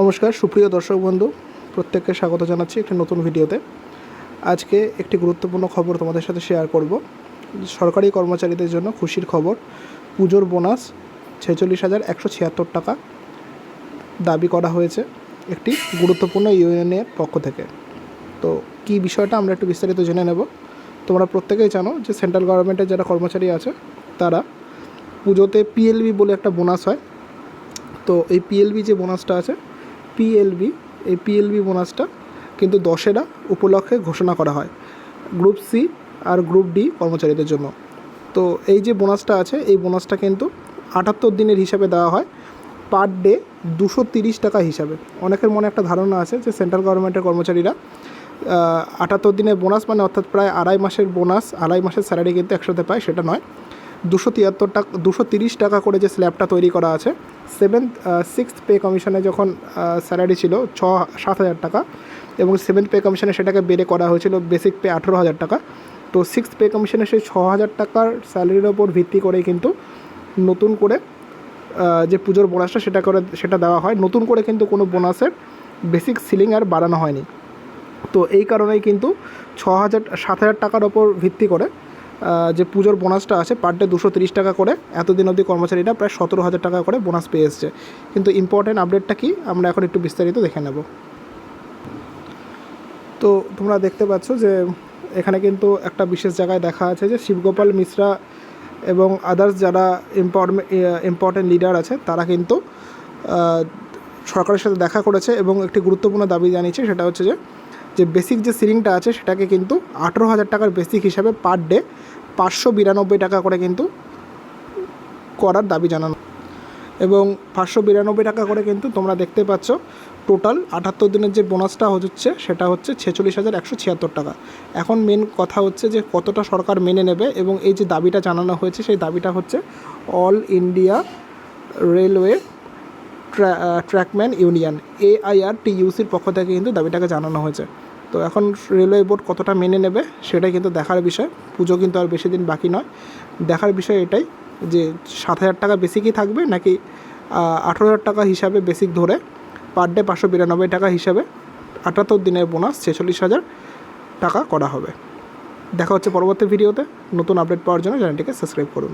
নমস্কার, সুপ্রিয় দর্শক বন্ধু, প্রত্যেককে স্বাগত জানাচ্ছি একটি নতুন ভিডিওতে। আজকে একটি গুরুত্বপূর্ণ খবর তোমাদের সাথে শেয়ার করব। সরকারি কর্মচারীদের জন্য খুশির খবর, পুজোর বোনাস ছেচল্লিশ হাজার একশো ছিয়াত্তর টাকা দাবি করা হয়েছে একটি গুরুত্বপূর্ণ ইউনিয়নের পক্ষ থেকে। তো কী বিষয়টা আমরা একটু বিস্তারিত জেনে নেব। তোমরা প্রত্যেকেই জানো যে সেন্ট্রাল গভর্নমেন্টের যারা কর্মচারী আছে, তারা পুজোতে পিএলবি বলে একটা বোনাস হয়। তো এই পিএলবি যে বোনাসটা আছে পিএলবি, এই পিএলবি বোনাসটা কিন্তু দশেরা উপলক্ষে ঘোষণা করা হয়। গ্রুপ সি আর গ্রুপ ডি কর্মচারীদের জন্য। তো এই যে বোনাসটা আছে, এই বোনাসটা কিন্তু আটাত্তর দিনের হিসাবে দেওয়া হয়। পার ডে দুশো তিরিশ টাকা হিসাবে। অনেকের মনে একটা ধারণা আছে যে সেন্ট্রাল গভর্নমেন্টের কর্মচারীরা আটাত্তর দিনের বোনাস মানে অর্থাৎ প্রায় আড়াই মাসের বোনাস আড়াই মাসের স্যালারি কিন্তু একসাথে পায়, সেটা নয়। দুশো তিয়াত্তর টাকা দুশো তিরিশ টাকা করে যে স্ল্যাবটা তৈরি করা আছে সেভেন্থ সিক্স পে কমিশনে যখন স্যালারি ছিল ছ, সাত হাজার টাকা এবং সেভেন্থ পে কমিশনে সেটাকে বেড়ে করা হয়েছিল বেসিক পে আঠেরো হাজার টাকা। তো সিক্স পে কমিশনে সেই ছ হাজার টাকার স্যালারির ওপর ভিত্তি করেই কিন্তু নতুন করে যে পুজোর বোনাসটা সেটা করে, সেটা দেওয়া হয়। নতুন করে কিন্তু কোনো বোনাসের বেসিক সিলিং আর বাড়ানো হয়নি। তো এই কারণেই কিন্তু ছ হাজার, সাত হাজার টাকার ওপর ভিত্তি করে যে পুজোর বোনাসটা আছে পার ডে দুশো তিরিশ টাকা করে। এতদিন অবধি কর্মচারীরা প্রায় সতেরো হাজার টাকা করে বোনাস পেয়ে এসছে। কিন্তু ইম্পর্ট্যান্ট আপডেটটা কি? আমরা এখন একটু বিস্তারিত দেখে নেব। তো তোমরা দেখতে পাচ্ছ যে, এখানে কিন্তু একটা বিশেষ জায়গায় দেখা আছে যে, শিবগোপাল মিশ্রা এবং আদার্স যারা ইম্পর্টেন্ট লিডার আছে, তারা কিন্তু সরকারের সাথে দেখা করেছে এবং একটি গুরুত্বপূর্ণ দাবি জানিয়েছে, সেটা হচ্ছে যে যে বেসিক যে সিলিংটা আছে, সেটাকে কিন্তু আঠেরো হাজার টাকার বেসিক হিসাবে পার ডে পাঁচশো বিরানব্বই টাকা করে কিন্তু করার দাবি জানানো। এবং পাঁচশো বিরানব্বই টাকা করে কিন্তু তোমরা দেখতে পাচ্ছ টোটাল আটাত্তর দিনের যে বোনাসটা হচ্ছে, সেটা হচ্ছে ছেচল্লিশ হাজার একশো ছিয়াত্তর টাকা। এখন মেন কথা হচ্ছে যে, কতটা সরকার মেনে নেবে এবং এই যে দাবিটা জানানো হয়েছে, সেই দাবিটা হচ্ছে all India railway trackman union AIR টিইউসির পক্ষ থেকে কিন্তু দাবিটাকে জানানো হয়েছে। তো এখন রেলওয়ে বোর্ড কতটা মেনে নেবে সেটাই কিন্তু দেখার বিষয়। পুজো কিন্তু আর বেশি দিন বাকি নয়। দেখার বিষয় এটাই যে সাত হাজার টাকা বেসিকই থাকবে নাকি আঠেরো হাজার টাকা হিসাবে বেসিক ধরে পার ডে পাঁচশো বিরানব্বই টাকা হিসাবে আটাত্তর দিনের বোনাস ছেচল্লিশ হাজার টাকা করা হবে। দেখা হচ্ছে পরবর্তী ভিডিওতে। নতুন আপডেট পাওয়ার জন্য চ্যানেলটিকে সাবস্ক্রাইব করুন।